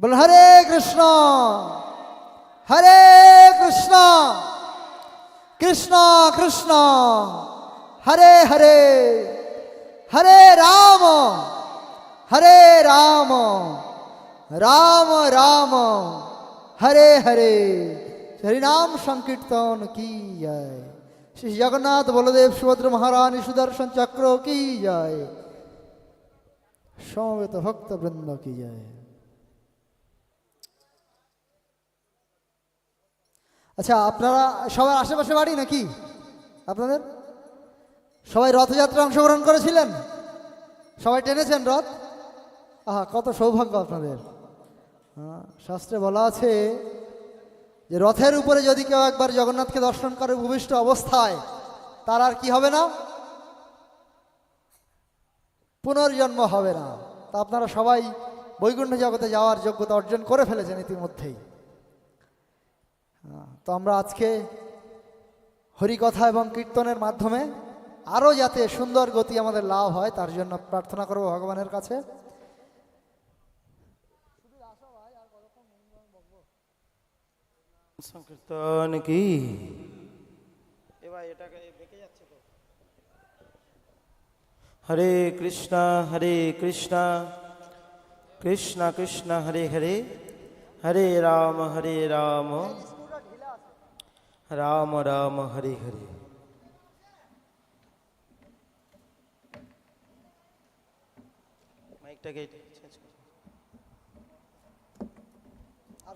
বল হরে কৃষ্ণ হরে কৃষ্ণ কৃষ্ণ কৃষ্ণ হরে হরে হরে রাম হরে রাম রাম রাম হরে হরে হরিনাম সংকীর্তন কি জয় শ্রী জগন্নাথ বলদেব সুভদ্র মহারানী সুদর্শন চক্র কি জয় সমবেত ভক্ত বৃন্দ কি জয়। আচ্ছা আপনারা সবার আশেপাশে বাড়ি নাকি? আপনাদের? সবাই রথযাত্রা অংশগ্রহণ করেছিলেন? সবাই টেনেছেন রথ? আহা, কত সৌভাগ্য আপনাদের। শাস্ত্রে বলা আছে যে রথের উপরে যদি কেউ একবার জগন্নাথকে দর্শন করে ভূমিষ্ঠ অবস্থায়, তার আর কি হবে না? পুনর্জন্ম হবে না। তা আপনারা সবাই বৈকুণ্ঠ জগতে যাওয়ার যোগ্যতা অর্জন করে ফেলেছেন ইতিমধ্যেই। হ্যাঁ, তো আমরা আজকে হরিকথা এবং কীর্তনের মাধ্যমে আরও যাতে সুন্দর গতি আমাদের লাভ হয় তার জন্য প্রার্থনা করব ভগবানের কাছে। সংকীর্তন কি? এবার এটাকে হরে কৃষ্ণ হরে কৃষ্ণ। কৃষ্ণ কৃষ্ণ, হরে হরে। হরে রাম হরে রাম। রাম রাম, হরে হরে। মাইকটাকে চেঞ্জ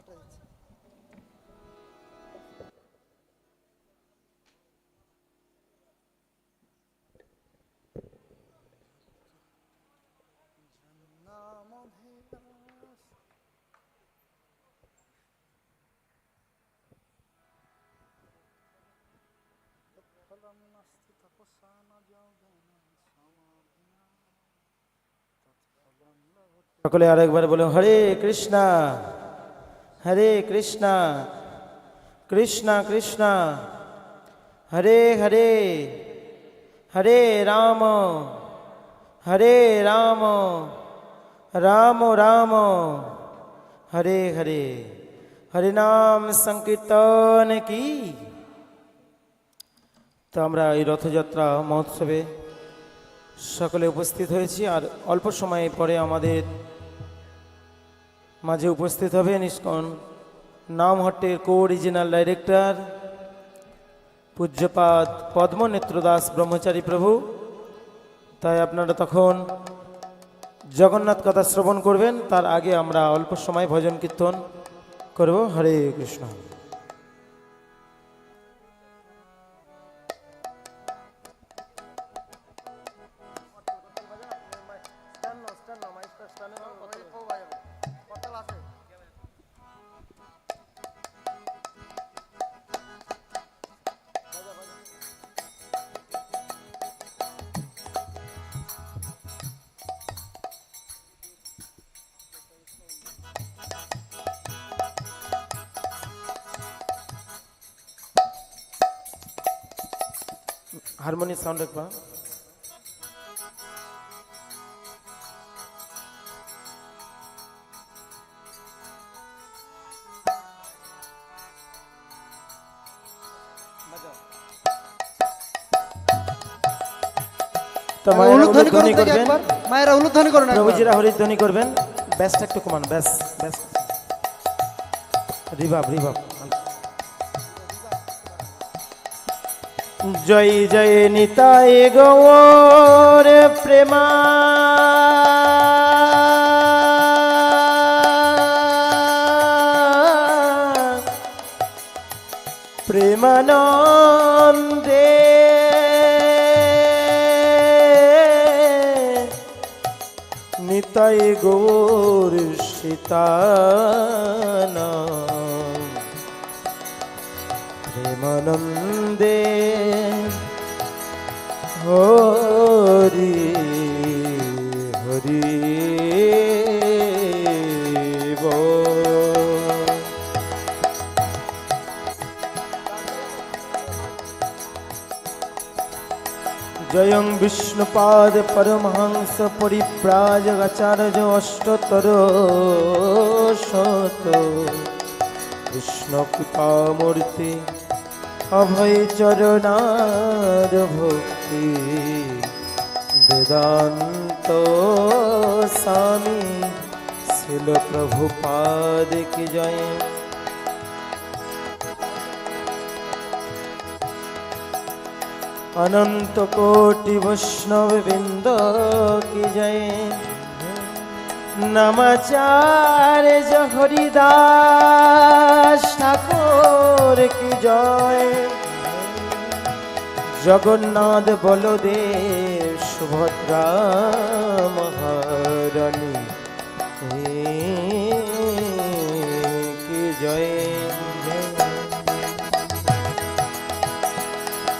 করো। সকলে আরেকবার বলুন, হরে কৃষ্ণ হরে কৃষ্ণ কৃষ্ণ কৃষ্ণ, হরে হরে হরে রাম হরে রাম রাম রাম, হরে হরে হরে নাম সংকীর্তন কি? তো আমরা এই রথযাত্রা মহোৎসবে সকলে উপস্থিত হয়েছি, আর অল্প সময় পরে আমাদের মাঝে উপস্থিত হবেন ইস্কন নামহট্টের কো অরিজিনাল ডাইরেক্টর পূজ্যপাদ পদ্মনেত্র দাস ব্রহ্মচারী প্রভু তাই আপনারা তখন জগন্নাথ কথা শ্রবণ করবেন তার আগে আমরা অল্প সময় ভজন কীর্তন করব হরে কৃষ্ণ হারমোনি সাউন্ড একবার তো মায়েরা উলুধ্বনি করবেন। মায়েরা উলুধ্বনি করুন প্রভুজিরা হরিধ্বনি করবেন। ব্যাসটা একটু কমান ব্যাস ব্যাস। রিভাব রিভাব। জয় জয় নিতাই গৌর প্রেমা। প্রেমানন্দে নিতাই গৌর সীতান। প্রেমানন্দে হরি জয়ং বিষ্ণুপাদ পরমহংস পরিব্রাজগাচার্য অষ্টতর শত কৃষ্ণ কৃপামূর্তি অভয় চরণার ভক্তি বেদান্ত স্বামী শিল প্রভুপাদ কি জয় অনন্ত কোটি বৈষ্ণব বৃন্দ, কি জয়? নমাচার্য হরিদাস ঠাকুর, কি জয়? জগন্নাথ বলদেব, সুভদ্রা মহারণী কি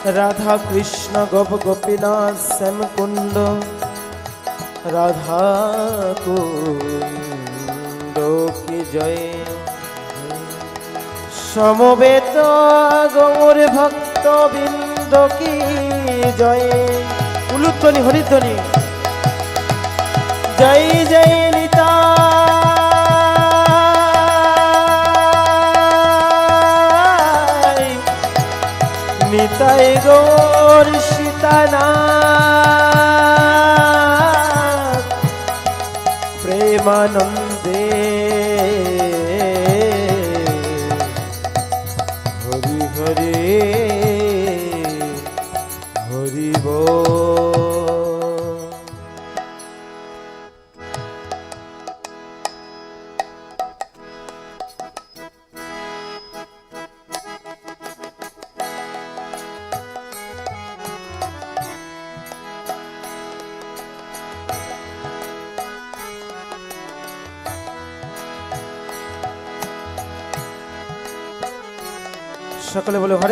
রাধা কৃষ্ণ গোপ গোপীনাথ শ্যাম কুণ্ড রাধা কুণ্ড কি জয়? সমবেত গৌর ভক্ত বৃন্দ কি জয়? উলুধ্বনি, হরিধ্বনি। জয় জয় নিতা নিতাই গৌর সীতানা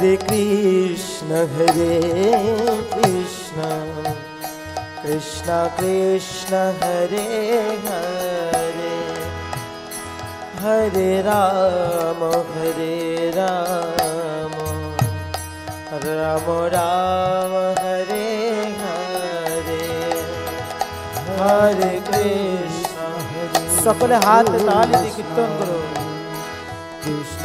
হরে কৃষ্ণ হরে কৃষ্ণ কৃষ্ণ কৃষ্ণ হরে হরে হরে রাম হরে রাম রাম রাম হরে হরে হরে কৃষ্ণ সকলে হাত তালি দিয়ে কীর্তন করো কৃষ্ণ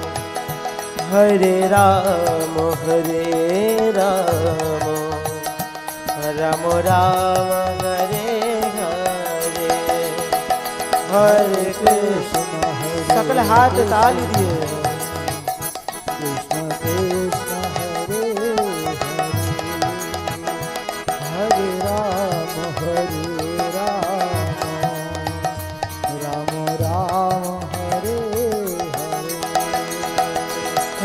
হরে রাম হরে রাম রাম রাম হরে হরে হরে কৃষ্ণ সকল হাত তালি দিয়ে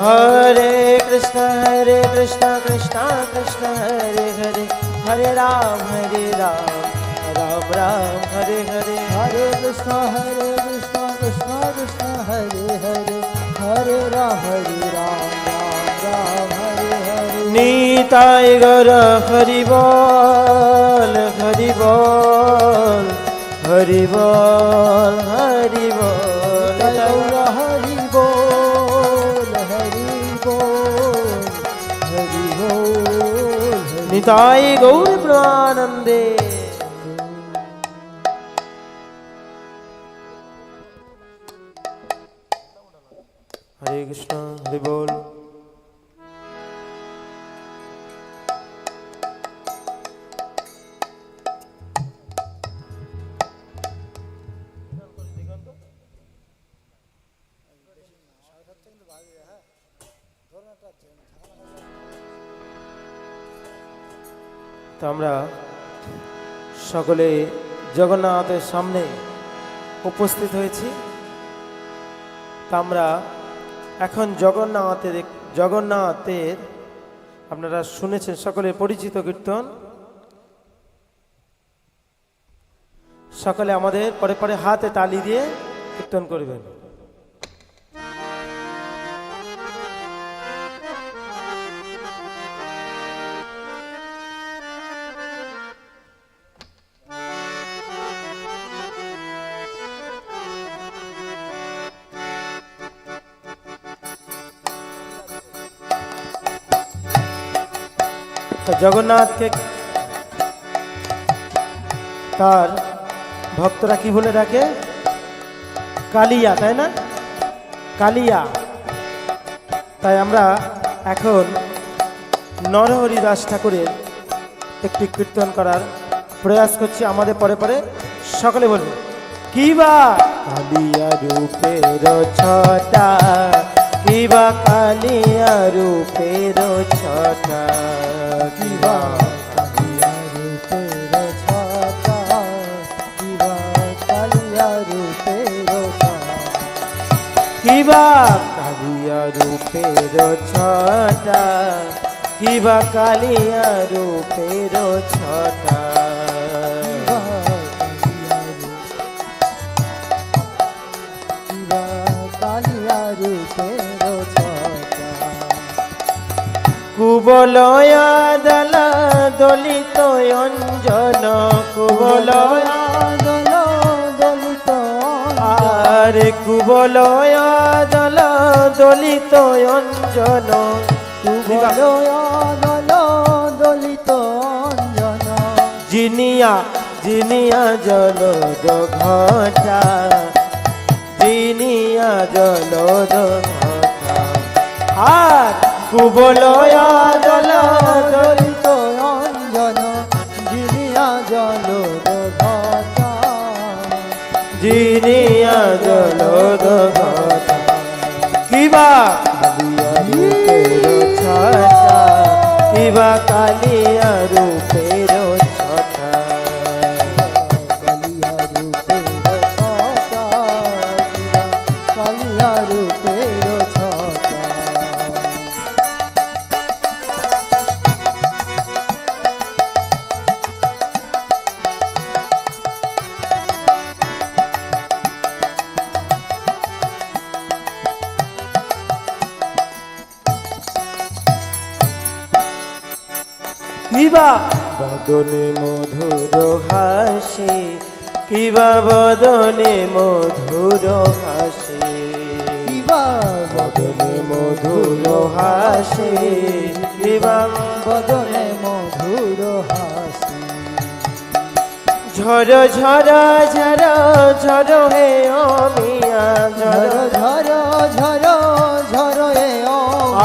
हरे कृष्ण हरे कृष्ण कृष्ण कृष्ण, हरे हरे हरे राम हरे राम राम राम, हरे हरे हरे कृष्ण हरे कृष्ण कृष्ण कृष्ण, हरे हरे हरे राम हरे राम राम राम हरे। हरे नीताय गर हरिबोल हरिबोल हरिबोल हरिबोल हरि নিতাই গৌর প্রানন্দে। হরে কৃষ্ণ হরি তো আমরা সকলে জগন্নাথের সামনে উপস্থিত হয়েছি। তা আমরা এখন জগন্নাথের জগন্নাথের, আপনারা শুনেছেন সকলে পরিচিত কীর্তন। সকলে আমাদের পরে পরে হাতে তালি দিয়ে কীর্তন করবেন। তো জগন্নাথকে তার ভক্তরা কি বলে ডাকে? কালিয়া, তাই না? কালিয়া। তাই আমরা এখন নরহরি দাস ঠাকুরের একটি কীর্তন করার প্রয়াস করছি আমাদের পরে পরে। সকলে বলব কি বা কালিয়া রূপের ছটা কিবা কালিয়া রূপের ছটা কিবা কিবা কালিয়া রূপের কিবা কালিয়া রূপের ছটা কিবা কালিয়া রূপের ছটা। কুবলয়া দল দলিত অঞ্জন। কুবলয়া দল দলিত আর কুবলয়া দল দলিত অঞ্জন কুবলয়া দল দলিত অঞ্জন জিনিয়া জিনিয়া জল ঘটা। জিনিয়া জল ঘটা। আর কুবলয়া মধুর হাসি কিবা বদনে মধুর হাসি কিবা বদনে মধুর হাসি কিবা বদনে মধুর হাসি ঝর ঝর ঝর ঝর হে অমিয়া ঝর ঝর ঝর ঝর এ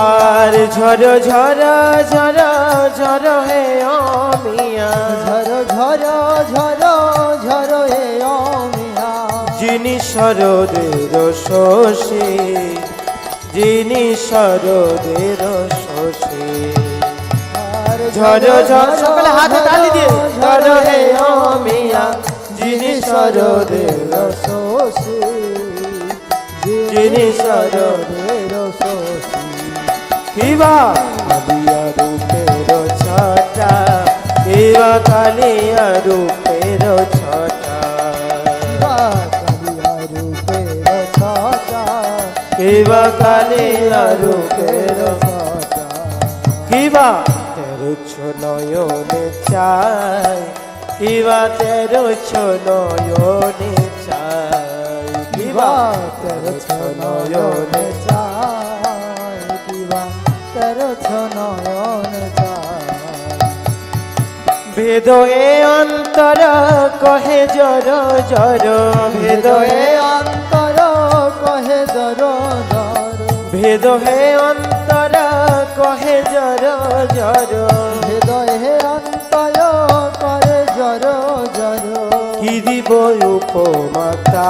আর ঝর ঝর ঝর ঝর হে অমিয়া। ঝর ঝর ঝর ঝর এ ও মিয়া যিনি শরদের শোষে যিনি শরদের শোষে ঝর ঝর সকলে হাতে তালি দিয়ে ঝর হে অমিয়া। যিনি শরদের শোষে যিনি শরদের কিবা কালিয়া রূপের ছটা। কিবা কালিয়া রূপের কিবা তেরো নয়নে চাই। কিবা তেরো নয়নে চাই? কিবা তেরো নয়নে এ অন্তর কহে জর জর। এ অন্তর কহে দর দর ভেদ হে অন্তর কহে জর জর। হৃদয় অন্তর করে জর জর। কি দিব উপমাতা?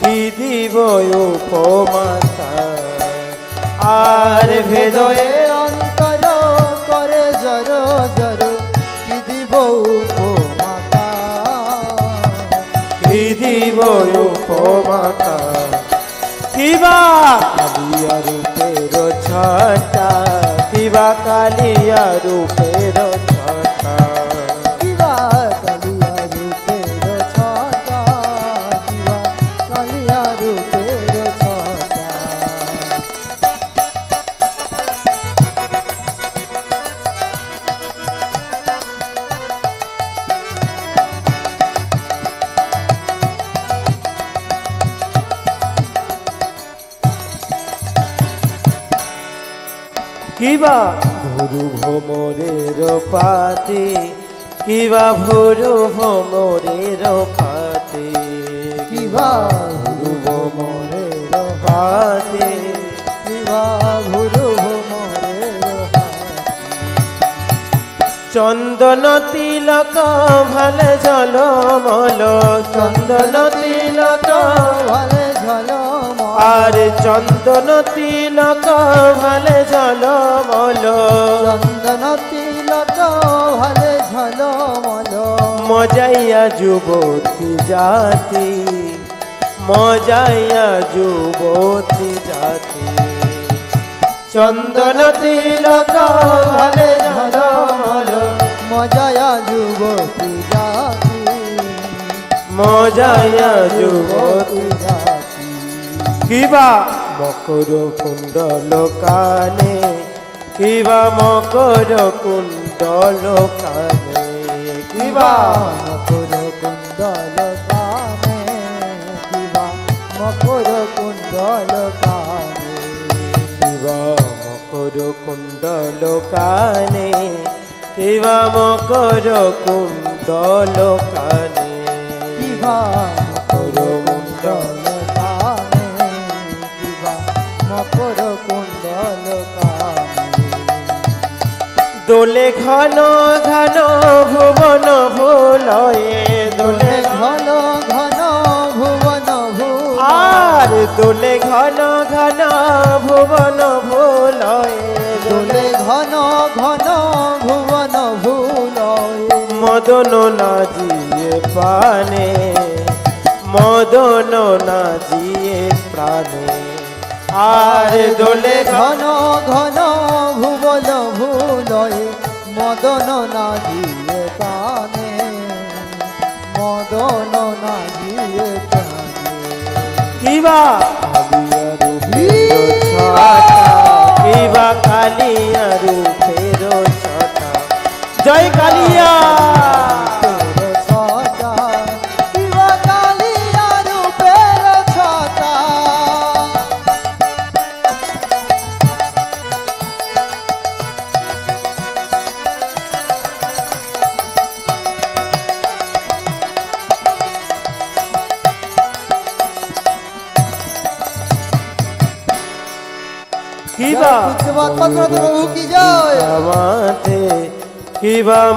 কি দিব উপমাতা? আর ভেদ হৃদয়ে উপমাতা। কিবা? কালিয়া রূপের ছটা কিবা কালিয়া রূপের ছটা। কিবা ভুরু ভ্রমরের পাতে কিবা ভুরু ভ্রমরের পাতে? কিবা ভুরু ভ্রমরের পাতে কিবা ভুরু চন্দন তিলক ভালো জলমল। চন্দন তিলক ভালে আর চন্দন তিলক ভালো জলমল চন্দন তিলক ভালে ঝলমল মজাইয়া যুবতী জাতি মজাইয়া যুবতী জাতি। চন্দন তিলক ভালে ঝলমল মজায়া যুবতী জাতি। মজাইয়া যুবতী জাতি কিবা মকর কুণ্ডল কানে কিবা মকর কুণ্ডল কানে? কিবা মকর কুণ্ডল কামে কিবা মকর কুণ্ডল কামে কিবা মকর কুণ্ডল কানে কিবা মকর কুণ্ডল কানে? কিবা দোলে ঘন ঘন ভুবন ভুলয়ে, দোলে ঘন ঘন ভুবন ভুবন আর দোলে ঘন ঘন ভুবন ভুলয়ে, দোলে ঘন ঘন ভুবন ভুলয়। মদন না জিয়ে প্রাণে, মদন না জিয়ে প্রাণে। আর দোলে ঘন ঘন ভুবল ভুলয়ে মদন না দিয়ে কানে, মদন না দিয়ে কানে। কিবা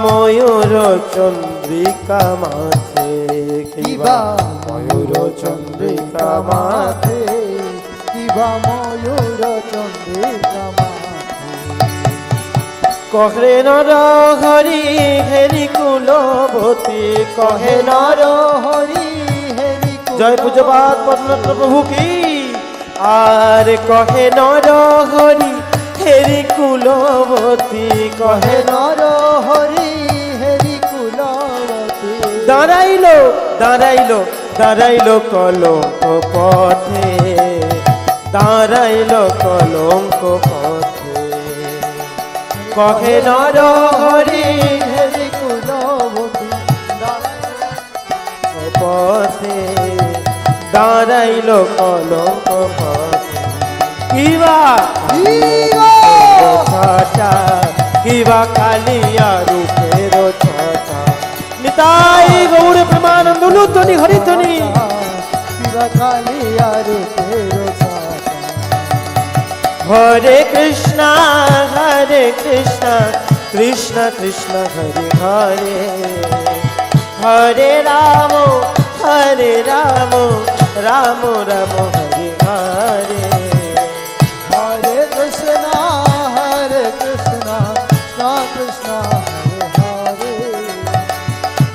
ময়ূর চন্দ্রিকা মাথে কিবা ময়ূর চন্দ্রিকা মাথে কিবা ময়ূর চন্দ্রিকা কহে নর হরি হেরি কুলবতী কহে নর হরি হেরি জয় পূজপাত পদ্মনাথ প্রভু কি? আর কহে নর হরি হেরি কুলবতী কহে নর হরি দাঁড়াইলো দাঁড়াইলো দাঁড়াইলো কলঙ্ক পথে। দাঁড়াইলো কলঙ্ক পথে। কহে নর হরি হেরি পথে। দাঁড়াইলো কলঙ্ক পথে। কিবা কিবা? কালিয়া রূপের ছটা গৌর কালিয়া রূপের ছটা হরে কৃষ্ণ হরে কৃষ্ণ কৃষ্ণ কৃষ্ণ, হরে হরে। হরে রাম হরে রাম রাম রাম, হরে হরে। হরে কৃষ্ণ হরে কৃষ্ণ কৃষ্ণ, হরে হরে।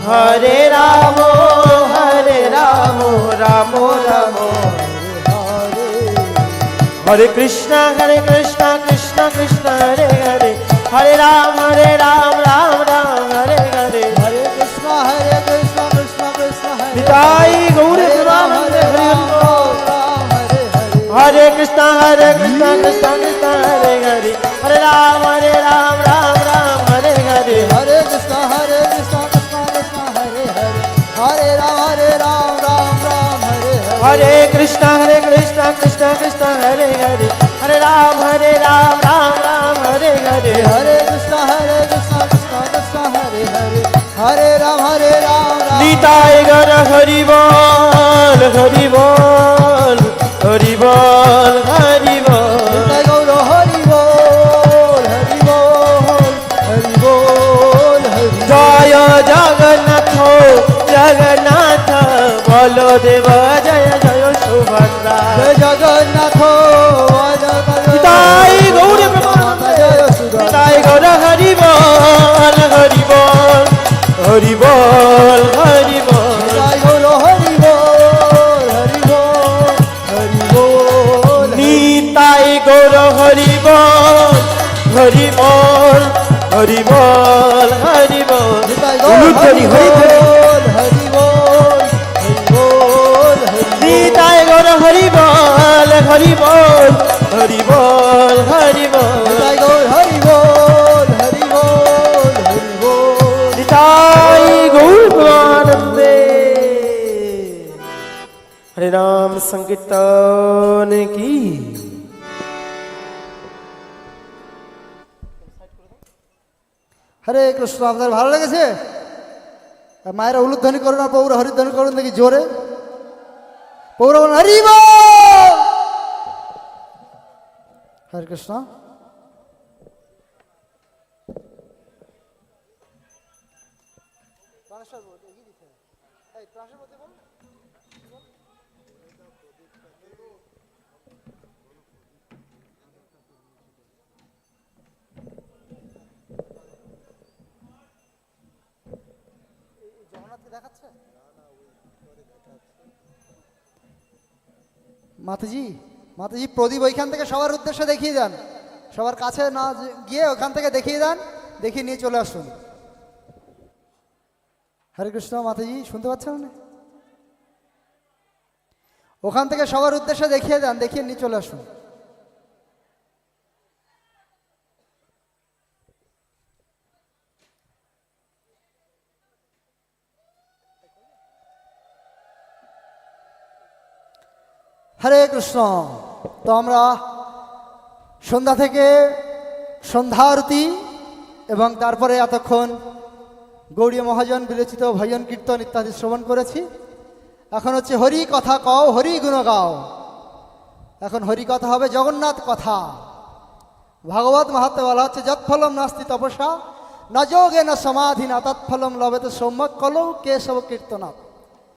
হরে রাম হরে কৃষ্ণ হরে কৃষ্ণ কৃষ্ণ কৃষ্ণ হরে হরে হরে রাম হরে রাম রাম রাম হরে হরে হরে কৃষ্ণ হরে কৃষ্ণ কৃষ্ণ কৃষ্ণ হরে নিতাই গৌর হরে রাম প্রেমানন্দ হরে হরি রাম বল। कृष्णा कृष्णा कृष्णा हरे हरे हरे राम हरे राम राम राम हरे हरे हरे कृष्ण हरे कृष्ण कृष्ण कृष्ण हरे हरे हरे राम हरे राम राम निताय गर हरि बोल हरि बोल हरि बोल हरि बोल जय गौर हरि बोल हरि बोल हरि बोल हरि জয় জগন্নাথ জগন্নাথ भद्रा जय जग নাম সংকীর্তন কি? হরে কৃষ্ণ আপনার ভালো লেগেছে? মায়েরা উলুধ্বনি করুন আর পৌর হরিধ্বনি করুন দেখি জোরে। পৌর বলুন হরি কৃষ্ণ। মাতাজি মাতাজি, প্রদীপ ওইখান থেকে সবার উদ্দেশ্যে দেখিয়ে দেন। সবার কাছে না গিয়ে ওখান থেকে দেখিয়ে দেন, দেখিয়ে নিয়ে চলে আসুন। হরে কৃষ্ণ মাতাজি, শুনতে পাচ্ছেন না? ওখান থেকে সবার উদ্দেশ্যে দেখিয়ে দেন, দেখিয়ে নিয়ে চলে আসুন। হরে কৃষ্ণ। তো আমরা সন্ধ্যা থেকে সন্ধ্যা আরতি এবং তারপরে এতক্ষণ গৌরী মহাজন বিরচিত ভজন, কীর্তন ইত্যাদি শ্রবণ করেছি। এখন হচ্ছে হরি কথা কও, হরি গুণ গাও। এখন হরি কথা হবে জগন্নাথ কথা। ভাগবত মাহাত্মে বলা হচ্ছে, যৎফলম নাস্তি তপসা ন যোগে ন সমাধি না তৎফলম লবেতে সৌম্যক কলৌ কেশব কীর্তনাথ